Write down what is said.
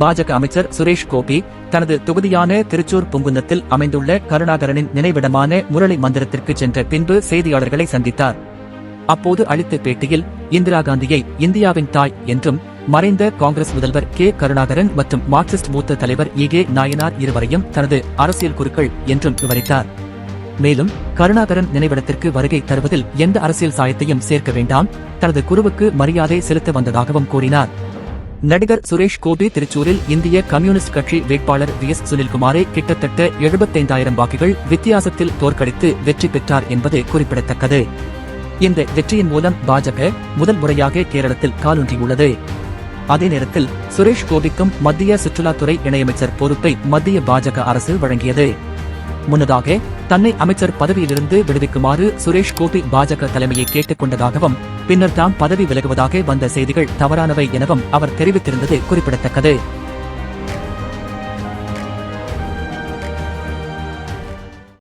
பாஜக அமைச்சர் சுரேஷ் கோபி தனது தொகுதியான திருச்சூர் புங்குந்தத்தில் அமைந்துள்ள கருணாகரனின் நினைவிடமான முரளி மந்திரத்திற்கு சென்ற பின்பு செய்தியாளர்களை சந்தித்தார். அப்போது அளித்த பேட்டியில் இந்திரா காந்தியை இந்தியாவின் தாய் என்றும் மறைந்த காங்கிரஸ் முதல்வர் கே. கருணாகரன் மற்றும் மார்க்சிஸ்ட் மூத்த தலைவர் இகே நாயனார் இருவரையும் தனது அரசியல் குருக்கள் என்றும் விவரித்தார். மேலும் கருணாகரன் நினைவிடத்திற்கு வருகை தருவதில் எந்த அரசியல் சாயத்தையும் சேர்க்க வேண்டாம் தனது குருவுக்கு மரியாதை செலுத்த வந்ததாகவும் கூறினார். நடிகர் சுரேஷ் கோபி திருச்சூரில் இந்திய கம்யூனிஸ்ட் கட்சி வேட்பாளர் வி எஸ் சுனில்குமாரை கிட்டத்தட்ட எழுபத்தைந்தாயிரம் வாக்குகள் வித்தியாசத்தில் தோற்கடித்து வெற்றி பெற்றார் என்பது குறிப்பிடத்தக்கது. இந்த வெற்றியின் மூலம் பாஜக முதல் முறையாக கேரளத்தில் காலூன்றியுள்ளது. அதே நேரத்தில் சுரேஷ் கோபிக்கும் மத்திய சுற்றுலாத்துறை இணையமைச்சர் பொறுப்பை மத்திய பாஜக அரசு வழங்கியது. முன்னதாக தன்னை அமைச்சர் பதவியிலிருந்து விடுவிக்குமாறு சுரேஷ் கோபி பாஜக தலைமையை கேட்டுக் கொண்டதாகவும் பின்னர் தாம் பதவி விலகுவதாக வந்த செய்திகள் தவறானவை எனவும் அவர் தெரிவித்திருந்தது குறிப்பிடத்தக்கது.